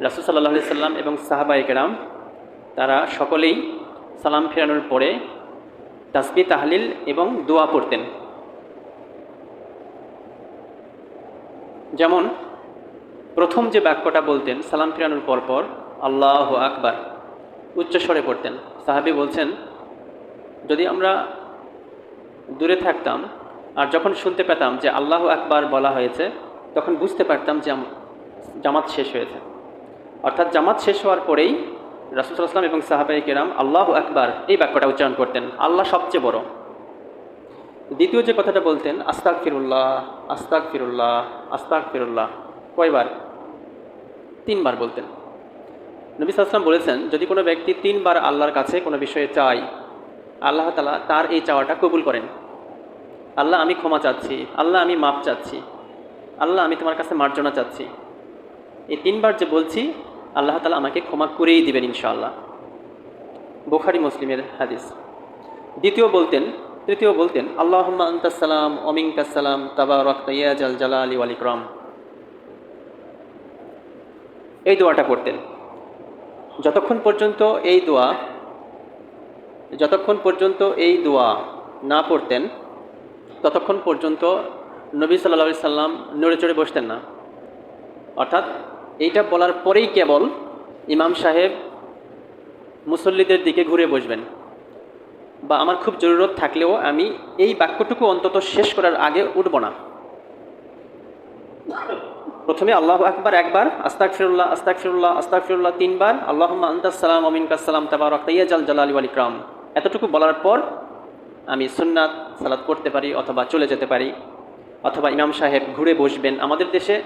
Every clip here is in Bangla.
রাসুল সাল্লাহ সাল্লাম এবং সাহাবা একরাম তারা সকলেই সালাম ফেরানোর পরে তাসবি, তাহলিল এবং দোয়া পড়তেন। যেমন, প্রথম যে বাক্যটা বলতেন, সালাম ফিরানোর পরপর আল্লাহ আকবার, উচ্চস্বরে পড়তেন। সাহাবি বলছেন, যদি আমরা দূরে থাকতাম আর যখন শুনতে পেতাম যে আল্লাহ আকবার বলা হয়েছে, তখন বুঝতে পারতাম যে জামাত শেষ হয়েছে। অর্থাৎ জামাত শেষ হওয়ার পরেই রাসুলাম এবং সাহাবাই কেরাম আল্লাহ আকবার এই বাক্যটা উচ্চারণ করতেন, আল্লাহ সবচেয়ে বড়। দ্বিতীয় যে কথাটা বলতেন আস্তাক ফিরুল্লাহ আস্তাক ফিরুল্লাহ আস্তাক ফিরুল্লাহ কয়বার? তিনবার বলতেন। নবী সাল্লাম বলেছেন, যদি কোনো ব্যক্তি তিনবার আল্লাহর কাছে কোনো বিষয়ে চায়, আল্লাহ তালা তার এই চাওয়াটা কবুল করেন। আল্লাহ আমি ক্ষমা চাচ্ছি, আল্লাহ আমি মাপ চাচ্ছি, আল্লাহ আমি তোমার কাছে মার্জনা চাচ্ছি। এই তিনবার যে বলছি, আল্লাহ তালা আমাকে ক্ষমা করেই দিবেন ইনশাআল্লাহ। বোখারি, মুসলিমের হাদিস। দ্বিতীয় বলতেন, তৃতীয় বলতেন আল্লাহ আন্তাসালাম অমিনকাসালাম তাবা রক্তাইয়াজ আল জালা আলী আলিক্রম এই দোয়াটা করতেন যতক্ষণ পর্যন্ত এই দোয়া, যতক্ষণ পর্যন্ত এই দোয়া না পড়তেন, ততক্ষণ পর্যন্ত নবী সাল্লা সাল্লাম নড়ে চড়ে বসতেন না। অর্থাৎ এইটা বলার পরেই কেবল ইমাম সাহেব মুসল্লিদের দিকে ঘুরে বসবেন। বা আমার খুব জরুরত থাকলেও আমি এই বাক্যটুকু অন্তত শেষ করার আগে উঠব না। প্রথমে আল্লাহ আকবার একবার আস্তাক ফিরুল্লাহ আস্তাক ফিরুল্লাহ আস্তাক ফিরুল্লাহ তিনবার আল্লাহ আন্তাসালাম অমিন কাসালাম তাবার রক্তাইয়াজাল জালালি আলিক্রাম এতটুকু বলার পর আমি সুন্নাত সালাদ করতে পারি অথবা চলে যেতে পারি। অথবা ইমাম সাহেব ঘুরে বসবেন। আমাদের দেশে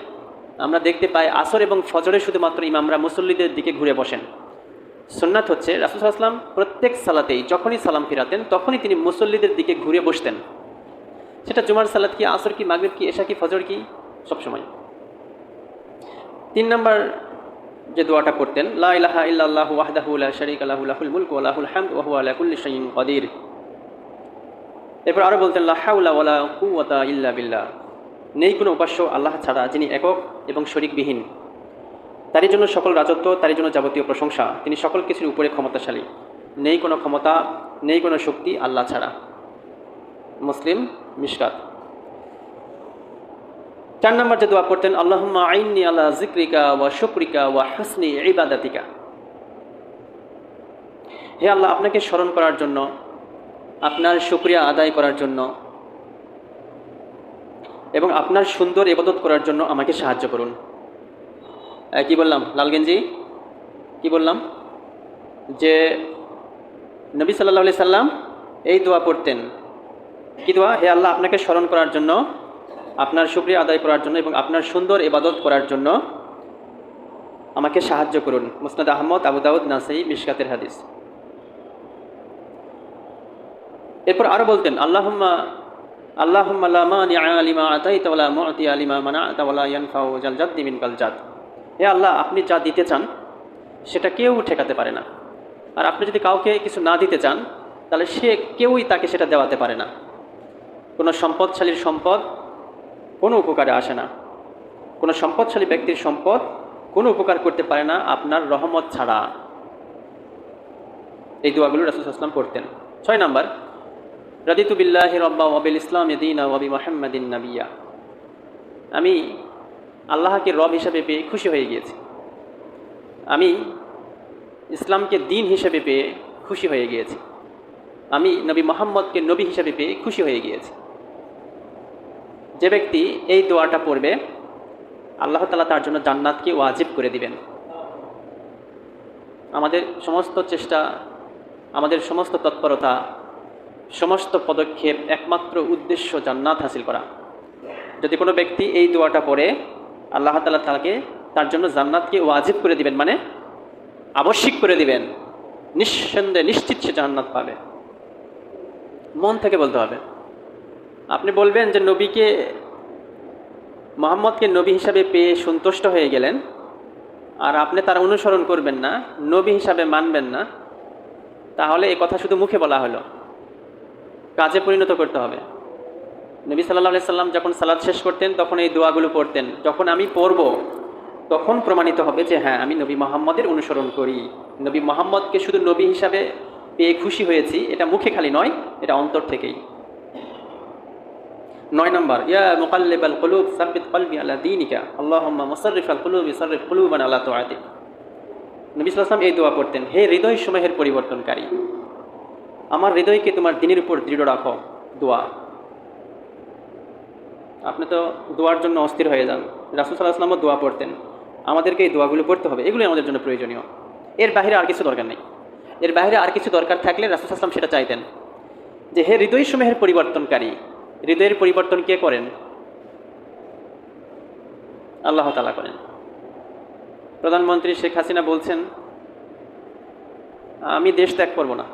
আমরা দেখতে পাই আসর এবং ফজরে শুধুমাত্র ইমামরা মুসল্লিদের দিকে ঘুরে বসেন। সুন্নাত হচ্ছে রাসুল আসলাম প্রত্যেক সালাতেই যখনই সালাম ফিরাতেন, তখনই তিনি মুসল্লিদের দিকে ঘুরে বসতেন। সেটা জুমার সালাত কি, আসর কি, মাগরিব কি, এশা কি, ফজর কি, সবসময়। তিন নম্বর যে দোয়াটা করতেন লা এরপর আরও বলতেন বিল্লাহ। নেই কোনো উপাস্য আল্লাহ ছাড়া যিনি একক এবং শরিকবিহীন। তারই জন্য সকল রাজত্ব, তারই জন্য যাবতীয় প্রশংসা। তিনি সকল কিছুর উপরে ক্ষমতাশালী। নেই কোনো ক্ষমতা, নেই কোনো শক্তি আল্লাহ ছাড়া। মুসলিম মিশকাত। চার নম্বর যে দোয়া করতেন আল্লাহুম্মা আইননি আল্লাহ জিক্রিকা ওয়া শুক্রিকা ওয়া হাসনি ইবাদাতিকা। হে আল্লাহ, আপনাকে স্মরণ করার জন্য, আপনার শুক্রিয়া আদায় করার জন্য এবং আপনার সুন্দর এবাদত করার জন্য আমাকে সাহায্য করুন। কি বললাম? লালগেঞ্জি? কি বললাম? যে নবী সাল্লাহ সাল্লাম এই দোয়া পড়তেন। কি দোয়া? হে আল্লাহ, আপনাকে স্মরণ করার জন্য, আপনার শুক্রিয়া আদায় করার জন্য এবং আপনার সুন্দর ইবাদত করার জন্য আমাকে সাহায্য করুন। মুসনাদ আহমদ, আবু দাউদ নাসাই মিশকাতের হাদিস। এরপর আরও বলতেন, আল্লাহুম্মা আল্লাহুম্মা লা মানিআ লিমা আতাইতা ওয়া লা মু'তিয়া লিমা ইয়ানফাউ জাল জাদ্দি মিনকাল হে আল্লাহ, আপনি যা দিতে চান, সেটা কেউ ঠেকাতে পারে না। আর আপনি যদি কাউকে কিছু না দিতে চান, তাহলে সে কেউই তাকে সেটা দেওয়াতে পারে না। কোনো সম্পদশালীর সম্পদ কোনো উপকারে আসে না। কোনো সম্পদশালী ব্যক্তির সম্পদ কোনো উপকার করতে পারে না আপনার রহমত ছাড়া। এই দোয়াগুলো রাসুল আসলাম করতেন ছয় নাম্বার রাদিতু বিল্লাহি রব্বা ওয়াবিল ইসলাম দিনা ওয়াবি মোহাম্মদিন নাবিয়া। আমি আল্লাহকে রব হিসাবে পেয়ে খুশি হয়ে গিয়েছি। আমি ইসলামকে দিন হিসেবে পেয়ে খুশি হয়ে গিয়েছি। আমি নবী মোহাম্মদকে নবী হিসাবে পেয়ে খুশি হয়ে গিয়েছি। যে ব্যক্তি এই দোয়াটা পড়বে, আল্লাহ তালা তার জন্য জান্নাতকে ওয়াজিব করে দিবেন। আমাদের সমস্ত চেষ্টা, আমাদের সমস্ত তৎপরতা সমস্ত পদক্ষেপ একমাত্র উদ্দেশ্য জান্নাত হাসিল করা। যদি কোনো ব্যক্তি এই দোয়াটা পড়ে, আল্লাহ তালা তাকে তার জন্য জান্নাতকে ওয়াজিব করে দিবেন মানে আবশ্যিক করে দিবেন। নিঃসন্দেহে নিশ্চিত সে জান্নাত পাবে। মন থেকে বলতে হবে। আপনি বলবেন যে নবীকে, মোহাম্মদকে নবী হিসাবে পেয়ে সন্তুষ্ট হয়ে গেলেন, আর আপনি তার অনুসরণ করবেন না, নবী হিসাবে মানবেন না, তাহলে এ কথা শুধু মুখে বলা হলো। কাজে পরিণত করতে হবে। নবী সাল্লাহ সাল্লাম যখন সালাদ শেষ করতেন, তখন এই দোয়াগুলো পড়তেন। যখন আমি পড়ব, তখন প্রমাণিত হবে যে হ্যাঁ আমি নবী মোহাম্মদের অনুসরণ করি। নবী মোহাম্মদকে শুধু নবী হিসাবে পেয়ে খুশি হয়েছি, এটা মুখে খালি নয়, এটা অন্তর থেকেই। নয় নম্বর, ইয়া মুকাল্লিব আল কুলুব, সাব্বিত কলবি আলা দীনিকা, আল্লাহুম্মা মুসাররিফ আল কুলুবি, সাররিফ কুলুবানা আলা তুআতিক নবী আলাইহি এই দোয়া পড়তেন, হে হৃদয় সমূহের পরিবর্তনকারী। আমার হৃদয়কে তোমার দিনের উপর দৃঢ় রাখো, দোয়া। আপনি তো দোয়ার জন্য অস্থির হয়ে যান। রাসুল সাল্লাহ আসলামও দোয়া পড়তেন। আমাদেরকে এই দোয়াগুলো পড়তে হবে, এগুলোই আমাদের জন্য প্রয়োজনীয়। এর বাইরে আর কিছু দরকার নেই। এর বাইরে আর কিছু দরকার থাকলে রাসুল আসলাম সেটা চাইতেন। যে হে হৃদয় সমূহের পরিবর্তনকারী, হৃদয়ের পরিবর্তন কে করেন? আল্লাহ তালা করেন। প্রধানমন্ত্রী শেখ হাসিনা বলছেন, আমি দেশ ত্যাগ করব না।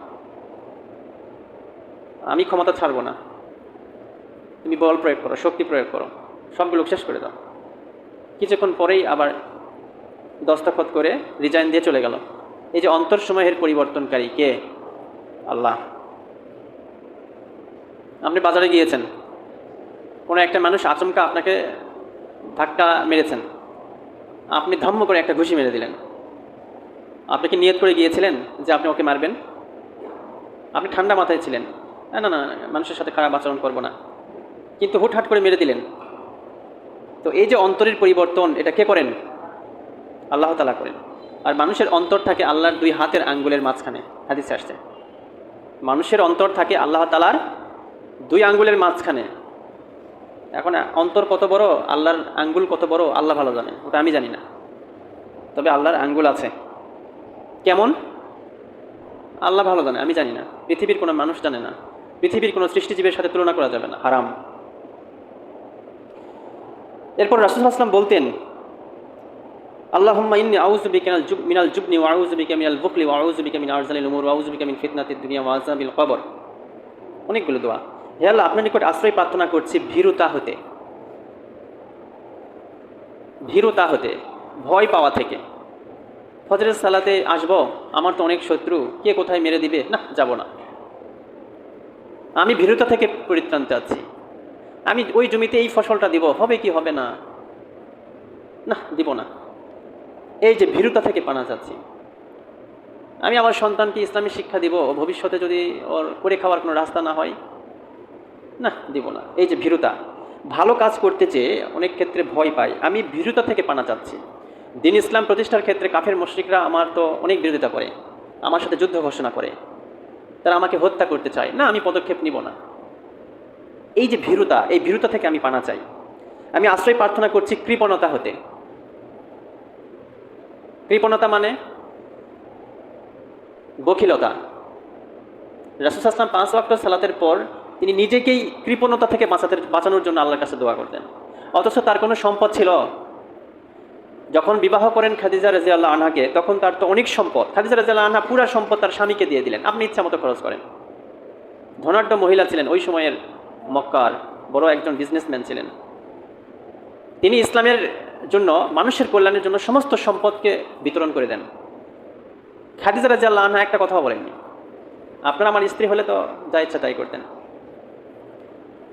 আমি ক্ষমতা ছাড়বো না। তুমি বল প্রয়োগ করো, শক্তি প্রয়োগ করো। সবগুলো শেষ করে দাও। কিছুক্ষণ পরেই আবার দস্তখত করে রিজাইন দিয়ে চলে গেল। এই যে অন্তর সময়ের পরিবর্তনকারী কে? আল্লাহ। আপনি বাজারে গিয়েছেন। কোনো একটা মানুষ আচমকা আপনাকে ধাক্কা মেরেছেন। আপনি ধম্ম করে একটা ঘুষি মেরে দিলেন। আপনি কি নিয়ত করে গিয়েছিলেন যে আপনি ওকে মারবেন? আপনি ঠান্ডা মাথায় ছিলেন। না না না মানুষের সাথে খারাপ আচরণ করব না। কিন্তু হুটহাট করে মেরে দিলেন। তো এই যে অন্তরের পরিবর্তন, এটা কে করেন? আল্লাহ তালা করেন। আর মানুষের অন্তর থাকে আল্লাহর দুই হাতের আঙ্গুলের মাঝখানে। হাদিসে আসছে। মানুষের অন্তর থাকে আল্লাহ তালার দুই আঙ্গুলের মাঝখানে। এখন অন্তর কত বড়, আল্লাহর আঙ্গুল কত বড়, আল্লাহ ভালো জানে। ওটা আমি জানি না। তবে আল্লাহর আঙ্গুল আছে। কেমন? আল্লাহ ভালো জানে, আমি জানি না। পৃথিবীর কোনো মানুষ জানে না। পৃথিবীর কোনো সৃষ্টিজীবের সাথে তুলনা করা যাবে না, হারাম। এরপর রাসুল বলতেন, আল্লাহুম্মা ইন্নি আউযু বিকা মিনাল জুব মিনাল জুবনি ওয়া আউযু বিকা মিনাল বুখলি ওয়া আউযু বিকা মিন আরজালিল উমুর ওয়া আউযু বিকা মিন ফিতনাতিদ দুনিয়া ওয়া আযাবিল কবর। অনেকগুলো দোয়া। হে আল্লাহ, আপনার নিকট আশ্রয় প্রার্থনা করছি ভীরুতা হতে। ভীরুতা হতে, ভয় পাওয়া থেকে। ফজরের সালাতে আসব, আমার তো অনেক শত্রু, কে কোথায় মেরে দিবে? না, যাব না। আমি ভীরুতা থেকে পরিত্রাণ চাচ্ছি। আমি ওই জমিতে এই ফসলটা দিব, হবে কি হবে না? না, দিব না। এই যে ভীরুতা থেকে পানা যাচ্ছি আমি আমার সন্তানকে ইসলামী শিক্ষা দিব, ভবিষ্যতে যদি ওর করে খাওয়ার কোনো রাস্তা না হয়, না, দিব না। এই যে ভীরুতা, ভালো কাজ করতে চেয়ে অনেক ক্ষেত্রে ভয় পাই। আমি ভীরুতা থেকে পানা চাচ্ছি। দিন ইসলাম প্রতিষ্ঠার ক্ষেত্রে কাফের মুশরিকরা আমার তো অনেক বিরোধিতা করে, আমার সাথে যুদ্ধ ঘোষণা করে। তারা আমাকে হত্যা করতে চায়। না, আমি পদক্ষেপ নিব না। এই যে ভীরুতা, এই ভীরুতা থেকে আমি পানা চাই। আমি আশ্রয় প্রার্থনা করছি কৃপণতা হতে। কৃপণতা মানে? বখিলতা। রাসুল আসলাম পাঁচ ওয়াক্ত সালাতের পর তিনি নিজেকেই কৃপণতা থেকে বাঁচাতে বাঁচানোর জন্য আল্লাহর কাছে দোয়া করতেন। অথচ তার কোনো সম্পদ ছিল যখন বিবাহ করেন খাদিজা রাজি আল্লাহ আনহাকে, তখন তার তো অনেক সম্পদ। খাদিজা রাজি আল্লাহ আনহা পুরা সম্পদ তার স্বামীকে দিয়ে দিলেন। আপনি ইচ্ছা মতো খরচ করেন। ধনাঢ্য মহিলা ছিলেন ওই সময়ের মক্কার বড় একজন বিজনেসম্যান ছিলেন। তিনি ইসলামের জন্য, মানুষের কল্যাণের জন্য সমস্ত সম্পদকে বিতরণ করে দেন। খাদিজা রাজি আল্লাহ আনহা একটা কথাও বলেননি। আপনার আমার স্ত্রী হলে তো যা ইচ্ছা তাই করতেন।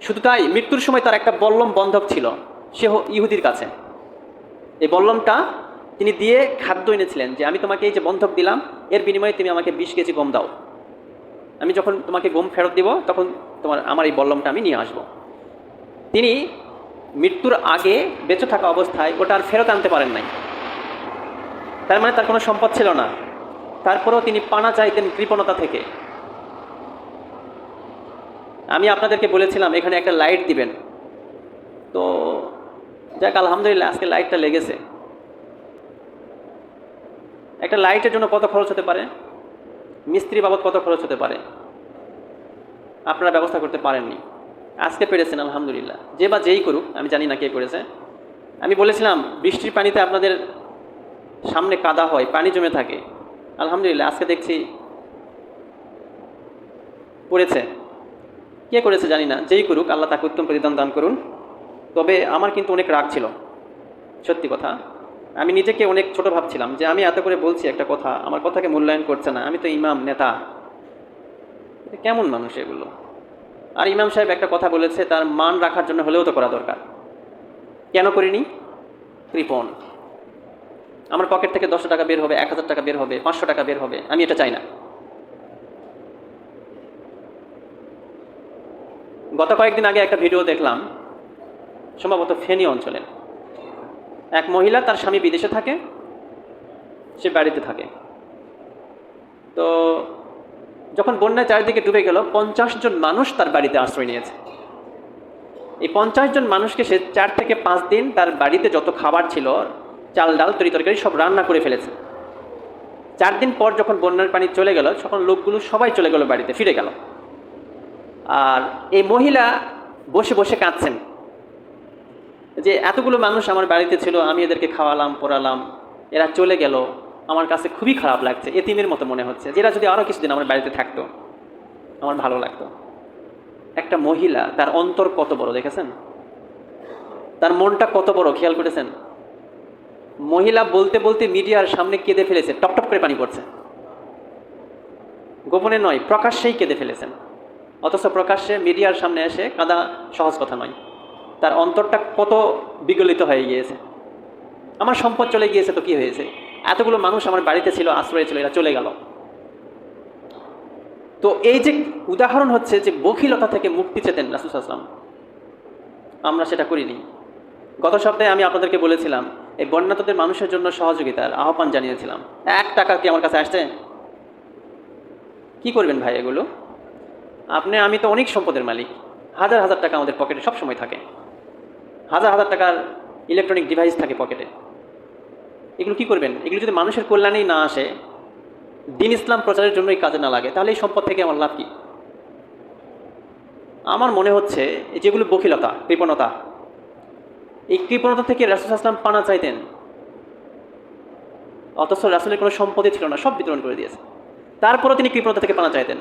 শুধু তাই, মৃত্যুর সময় তার একটা বল্লম বন্ধক ছিল। সে ইহুদির কাছে। এই বল্লমটা তিনি দিয়ে খাদ্য এনেছিলেন যে আমি তোমাকে এই যে বন্ধক দিলাম, এর বিনিময়ে তুমি আমাকে বিশ কেজি গম দাও। আমি যখন তোমাকে গম ফেরত দিব, তখন তোমার, আমার এই বল্লমটা আমি নিয়ে আসব। তিনি মৃত্যুর আগে বেঁচে থাকা অবস্থায় ওটা আর ফেরত আনতে পারেন নাই। তার মানে তার কোনো সম্পদ ছিল না। তারপরেও তিনি পানা চাইতেন কৃপণতা থেকে। আমি আপনাদেরকে বলেছিলাম, এখানে একটা লাইট দিবেন। তো যাক, আলহামদুলিল্লাহ, আজকে লাইটটা লেগেছে। একটা লাইটের জন্য কত খরচ হতে পারে? মিস্ত্রি বাবদ কত খরচ হতে পারে? আপনারা ব্যবস্থা করতে পারেননি। আজকে পেরেছেন, আলহামদুলিল্লাহ। যে বা যেই করুক, আমি জানি না কে করেছে। আমি বলেছিলাম, বৃষ্টির পানিতে আপনাদের সামনে কাদা হয়, পানি জমে থাকে। আলহামদুলিল্লাহ, আজকে দেখছি পড়েছে। কে করেছে জানি না। যেই করুক, আল্লাহ তাকে উত্তম প্রতিদান দান করুন। তবে আমার কিন্তু অনেক রাগ ছিল। সত্যি কথা। আমি নিজেকে অনেক ছোট ভাবছিলাম যে আমি এত করে বলছি একটা কথা, আমার কথাকে মূল্যায়ন করছে না, আমি তো ইমাম নেতা। কেমন মানুষ এগুলো? আর ইমাম সাহেব একটা কথা বলেছে, তার মান রাখার জন্য হলেও তো করা দরকার। কেন করিনি? কৃপণ। আমার পকেট থেকে দশশো টাকা বের হবে, এক হাজার টাকা বের হবে, পাঁচশো টাকা বের হবে, আমি এটা চাই না। গত কয়েকদিন আগে একটা ভিডিও দেখলাম সম্ভবত ফেনী অঞ্চলের এক মহিলা তার স্বামী বিদেশে থাকে, সে বাড়িতে থাকে। তো যখন বন্যায় চারিদিকে ডুবে গেল, পঞ্চাশ জন মানুষ তার বাড়িতে আশ্রয় নিয়েছে। এই পঞ্চাশ জন মানুষকে সে চার থেকে পাঁচ দিন তার বাড়িতে যত খাবার ছিল, চাল, ডাল, তরি তরকারি সব রান্না করে ফেলেছে। চার দিন পর যখন বন্যার পানি চলে গেল, তখন লোকগুলো সবাই চলে গেল বাড়িতে, ফিরে গেল। আর এই মহিলা বসে বসে কাঁদছেন। যে এতগুলো মানুষ আমার বাড়িতে ছিল, আমি এদেরকে খাওয়ালাম, পড়ালাম। এরা চলে গেল। আমার কাছে খুবই খারাপ লাগছে। এতিমের মতো মনে হচ্ছে। যে এরা যদি আরও কিছুদিন আমার বাড়িতে থাকতো, আমার ভালো লাগতো। একটা মহিলা, তার অন্তর কত বড় দেখেছেন? তার মনটা কত বড়, খেয়াল করেছেন? মহিলা বলতে বলতে মিডিয়ার সামনে কেঁদে ফেলেছে, টপ টপ করে পানি পড়ছে। গোপনে নয়, প্রকাশ্যেই কেঁদে ফেলেছেন। অথচ প্রকাশ্যে মিডিয়ার সামনে এসে কাদা সহজ কথা নয়। তার অন্তরটা কত বিগলিত হয়ে গিয়েছে। আমার সম্পদ চলে গিয়েছে তো কি হয়েছে? এতগুলো মানুষ আমার বাড়িতে ছিল, আশ্রয় ছিল, এরা চলে গেল। তো এই যে উদাহরণ হচ্ছে যে বখিলতা থেকে মুক্তি চেতেন রাসুল আসলাম আমরা সেটা করিনি। গত সপ্তাহে আমি আপনাদেরকে বলেছিলাম, এই বন্যাতদের মানুষের জন্য সহযোগিতার আহ্বান জানিয়েছিলাম। এক টাকা কি আমার কাছে আসছে? কি করবেন ভাই এগুলো? আপনি, আমি তো অনেক সম্পদের মালিক। হাজার হাজার টাকা আমাদের পকেটে সব সময় থাকে। হাজার হাজার টাকার ইলেকট্রনিক ডিভাইস থাকে পকেটে এগুলো কি করবেন? এগুলো যদি মানুষের কল্যাণেই না আসে, দিন ইসলাম প্রচারের জন্যই কাজে না লাগে, তাহলে এই সম্পদ থেকে আমার লাভ কি? আমার মনে হচ্ছে যেগুলো বখিলতা, কৃপণতা, এই কৃপণতা থেকে রাসুল আসলাম পানা চাইতেন। অথচ রাসুলের কোনো সম্পদই ছিল না, সব বিতরণ করে দিয়েছে। তারপরও তিনি কৃপণতা থেকে পানা চাইতেন।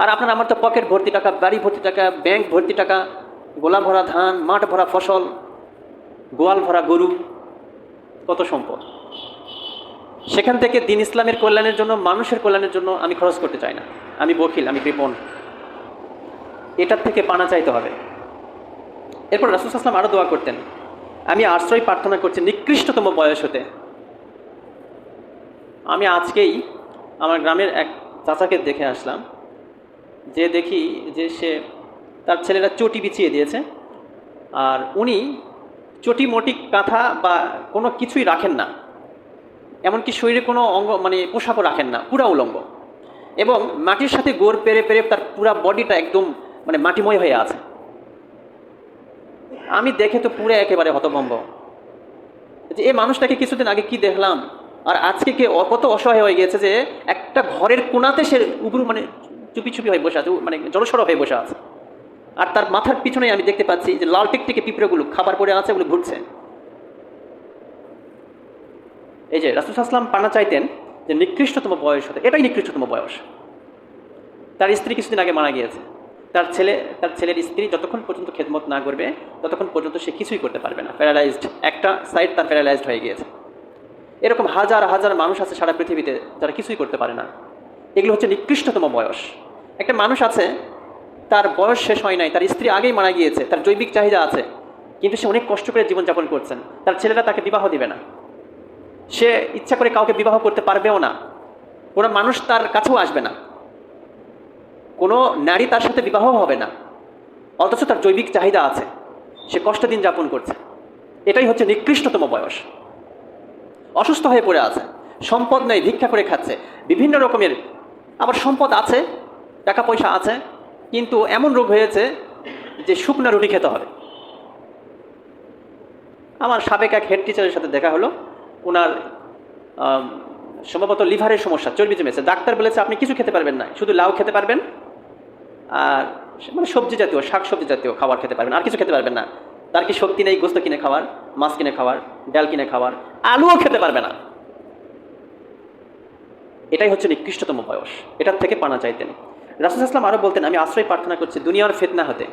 আর আপনার আমার তো পকেট ভর্তি টাকা, বাড়ি ভর্তি টাকা ব্যাংক ভর্তি টাকা গোলা ভরা ধান মাঠ ভরা ফসল গোয়াল ভরা গরু কত সম্পদ? সেখান থেকে দিন ইসলামের কল্যাণের জন্য, মানুষের কল্যাণের জন্য আমি খরচ করতে চাই না। আমি বকিল আমি কৃপণ। এটার থেকে পানা চাইতে হবে। এরপর রাসুল আসলাম আরও দোয়া করতেন। আমি আশ্রয় প্রার্থনা করছি নিকৃষ্টতম বয়স হতে। আমি আজকেই আমার গ্রামের এক চাচাকে দেখে আসলাম। যে দেখি যে সে তার ছেলেরা চটি বিছিয়ে দিয়েছে। আর উনি চটি মটি কাঁথা বা কোনো কিছুই রাখেন না। এমনকি শরীরে কোনো অঙ্গ মানে পোশাকও রাখেন না, পুরা উলঙ্গ এবং মাটির সাথে গোড় পেরে পেরে তার পুরা বডিটা একদম মানে মাটিময় হয়ে আছে। আমি দেখে তো পুরো একেবারে হতভম্ব। যে এই মানুষটাকে কিছুদিন আগে কি দেখলাম, আর আজকে কে কত অসহায় হয়ে গেছে যে একটা ঘরের কোনাতে সে উপর মানে চুপি চুপি হয়ে বসে আছে মানে জড়সড় হয়ে বসে আছে। আর তার মাথার পিছনে আমি দেখতে পাচ্ছি যে লাল টিকটিকে পিঁপড়েগুলো খাবার পরে আছে ওগুলো ঘুরছে। এই যে রাসুল আসলাম পানা চাইতেন যে নিকৃষ্টতম বয়স হতে, এটাই নিকৃষ্টতম বয়স। তার স্ত্রী কিছুদিন আগে মারা গিয়েছে। তার ছেলে, তার ছেলের স্ত্রী যতক্ষণ পর্যন্ত খেদমত না করবে, ততক্ষণ পর্যন্ত সে কিছুই করতে পারবে না। প্যারালাইজড, একটা সাইড তার প্যারালাইজড হয়ে গিয়েছে। এরকম হাজার হাজার মানুষ আছে সারা পৃথিবীতে যারা কিছুই করতে পারে না। এগুলো হচ্ছে নিকৃষ্টতম বয়স। একটা মানুষ আছে তার বয়স শেষ হয় নাই, তার স্ত্রী আগেই মারা গিয়েছে, তার জৈবিক চাহিদা আছে, কিন্তু সে অনেক কষ্ট করে জীবনযাপন করছেন, তার ছেলেরা তাকে বিবাহ দিবে না। সে ইচ্ছা করে কাউকে বিবাহ করতে পারবেও না, কোনো মানুষ তার কাছেও আসবে না, কোনো নারী তার সাথে বিবাহ হবে না, অথচ তার জৈবিক চাহিদা আছে, সে কষ্ট দিন যাপন করছে। এটাই হচ্ছে নিকৃষ্টতম বয়স। অসুস্থ হয়ে পড়ে আছে, সম্পদ নেই, ভিক্ষা করে খাচ্ছে, বিভিন্ন রকমের, আবার সম্পদ আছে, টাকা পয়সা আছে কিন্তু এমন রোগ হয়েছে যে শুকনা রুটি খেতে হবে। আমার সাবেক এক হেড টিচারের সাথে দেখা হলো। ওনার সম্ভবত লিভারের সমস্যা, চর্বি জমেছে। ডাক্তার বলেছে, আপনি কিছু খেতে পারবেন না, শুধু লাউ খেতে পারবেন আর মানে সবজি জাতীয় শাক সবজি জাতীয় খাবার খেতে পারবেন। আর কিছু খেতে পারবেন না। তার কি শক্তি নেই গোস্ত কিনে খাওয়ার, মাছ কিনে খাওয়ার, ডাল কিনে খাওয়ার, আলুও খেতে পারবে না? এটাই হচ্ছে নিকৃষ্টতম বয়স। এটার থেকে পানা চাইতেন। রাসুল ইসলাম আরও বলতেন, আমি আশ্রয় প্রার্থনা করছি দুনিয়ার ফেতনা হতে।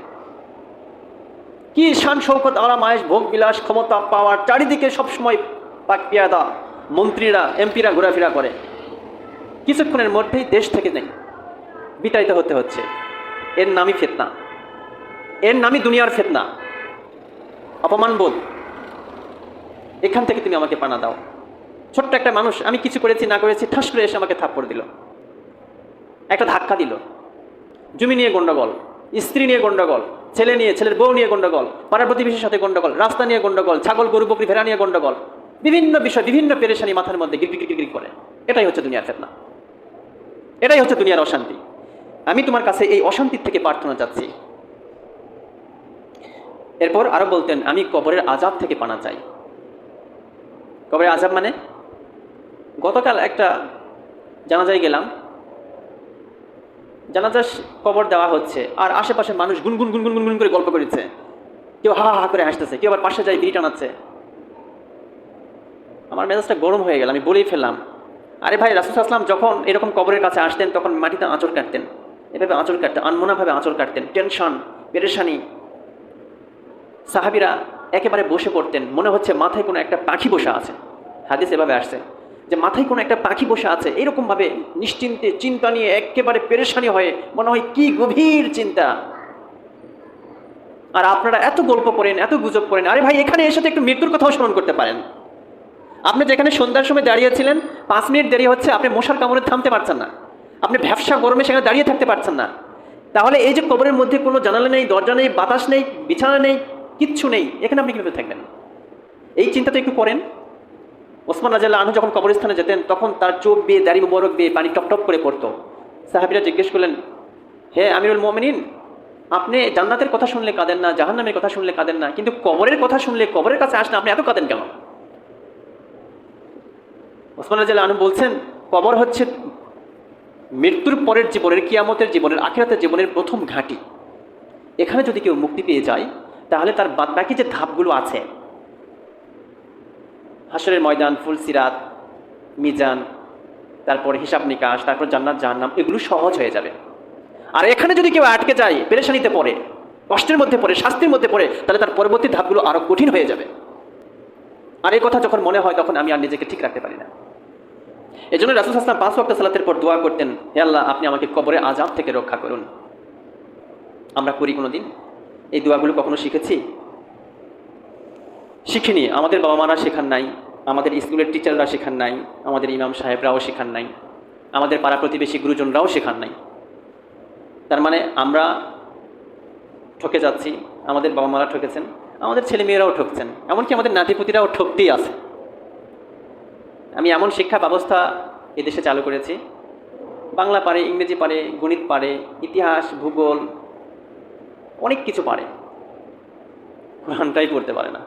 কি শান শৌকত আরাম আয়েস ভোগ, বিলাস, ক্ষমতা, পাওয়ার, চারিদিকে সবসময় পাক পিয়াদা, মন্ত্রীরা, এমপিরা ঘোরাফেরা করে। কিছুক্ষণের মধ্যেই দেশ থেকে নেই, বিতাড়িত হতে হচ্ছে। এর নামই ফেতনা। এর নামই দুনিয়ার ফেতনা। অপমান বোধ এখান থেকে তুমি আমাকে পানা দাও। ছোট্ট একটা মানুষ, আমি কিছু করেছি, না করেছি, ঠাস করে এসে আমাকে থাপ্পড় দিল। একটা ধাক্কা দিল। জমি নিয়ে গন্ডগোল, স্ত্রী নিয়ে গন্ডগোল, ছেলে নিয়ে, ছেলের বউ নিয়ে গন্ডগোল, পাড়ার প্রতিবেশীর সাথে গন্ডগোল, রাস্তা নিয়ে গন্ডগোল, ছাগল, গরু, বকরি, ভেড়া নিয়ে গন্ডগোল, বিভিন্ন বিষয়, বিভিন্ন পেরেশানি মাথার মধ্যে গির গির গির করে। এটাই হচ্ছে দুনিয়ার ফেতনা। এটাই হচ্ছে দুনিয়ার অশান্তি। আমি তোমার কাছে এই অশান্তির থেকে প্রার্থনা চাচ্ছি। এরপর আরও বলতেন, আমি কবরের আজাব থেকে পানা চাই। কবরের আজাব মানে? গতকাল একটা জানাজায় গেলাম জানাজার কবর দেওয়া হচ্ছে, আর আশেপাশে মানুষ গুনগুন গুনগুন গুনগুন করে গল্প করেছে কেউ হা হা করে হাসতেছে, কেউ আবার পাশে যায় বিড়ি টানাচ্ছে। আমার মেজাজটা গরম হয়ে গেল, আমি বলেই ফেললাম, আরে ভাই, রাসুল আসলাম যখন এরকম কবরের কাছে আসতেন, তখন মাটিতে আঁচড় কাটতেন। এভাবে আঁচড় কাটতেন, আনমোনাভাবে আঁচড় কাটতেন, টেনশন, পেরেশানি। সাহাবিরা একেবারে বসে পড়তেন, মনে হচ্ছে মাথায় কোনো একটা পাখি বসে আছে। হাদিস এভাবে আসছে। যে মাথায় কোনো একটা পাখি বসে আছে, এরকমভাবে নিশ্চিন্তে চিন্তা নিয়ে একেবারে পেরেশানি হয়ে মনে হয় কি গভীর চিন্তা। আর আপনারা এত গল্প করেন, এত গুজব করেন, আরে ভাই, এখানে এসে তো একটু মৃত্যুর কথাও স্মরণ করতে পারেন। আপনি যেখানে সন্ধ্যার সময় দাঁড়িয়েছিলেন, পাঁচ মিনিট দেরি হচ্ছে, আপনি মশার কামড়ে থামতে পারছেন না। আপনি ব্যবসা গরমে সেখানে দাঁড়িয়ে থাকতে পারছেন না। তাহলে এই যে কবরের মধ্যে কোনো জানালা নেই, দরজা নেই, বাতাস নেই, বিছানা নেই, কিচ্ছু নেই, এখানে আপনি কীভাবে থাকবেন? এই চিন্তা তো একটু করেন। ওসমান রাজাল্লাহ আনহু যখন কবরস্থানে যেতেন, তখন তার চোখ বেয়ে, দাড়ি মোবারক বেয়ে পানি টপ টপ করে পড়তো। সাহাবিরা জিজ্ঞেস করলেন, হে আমিরুল মোমিনিন, আপনি জান্নাতের কথা শুনলে কাঁদেন না, জাহান্নামের কথা শুনলে কাঁদেন না, কিন্তু কবরের কথা শুনলে কবরের কাছে আসলে আপনি এত কাঁদেন কেন? ওসমান রাজাল্লাহ আনহু বলছেন, কবর হচ্ছে মৃত্যুর পরের জীবনের, কিয়ামতের জীবনের, আখিরাতের জীবনের প্রথম ঘাঁটি। এখানে যদি কেউ মুক্তি পেয়ে যায়, তাহলে তার বাদবাকি যে ধাপগুলো আছে হাসরের ময়দান ফুলসিরাত মিজান, তারপর হিসাব নিকাশ, তারপর জান্নাত, জাহান্নাম, এগুলো সহজ হয়ে যাবে। আর এখানে যদি কেউ আটকে যায়, পেরেশানিতে পড়ে, কষ্টের মধ্যে পড়ে, শাস্তির মধ্যে পড়ে, তাহলে তার পরবর্তী ধাপগুলো আরও কঠিন হয়ে যাবে। আর এই কথা যখন মনে হয়, তখন আমি আর নিজেকে ঠিক রাখতে পারি না। এই জন্য রাসুল হাসলাম পাঁচ ওয়াক্ত সালাতের পর দোয়া করতেন, হে আল্লাহ, আপনি আমাকে কবরে আজাব থেকে রক্ষা করুন। আমরা করি কোনো দিন এই দোয়াগুলো কখনো শিখেছি? শিখিনি, আমাদের বাবা মারা শেখান নাই, আমাদের স্কুলের টিচাররা শেখান নাই, আমাদের ইমাম সাহেবরাও শেখান নাই, আমাদের পাড়া প্রতিবেশী গুরুজনরাও শেখান নাই। তার মানে আমরা ঠকে যাচ্ছি, আমাদের বাবা মারা ঠকেছেন, আমাদের ছেলে মেয়েরাও ঠকছেন, এমনকি আমাদের নাতিপুতিরাও ঠকতেই আছে। আমি এমন শিক্ষা ব্যবস্থা এদেশে চালু করেছি, বাংলা পারে, ইংরেজি পারে, গণিত পারে, ইতিহাস, ভূগোল, অনেক কিছু পারে। কোরআনটাই পড়তে পারে না।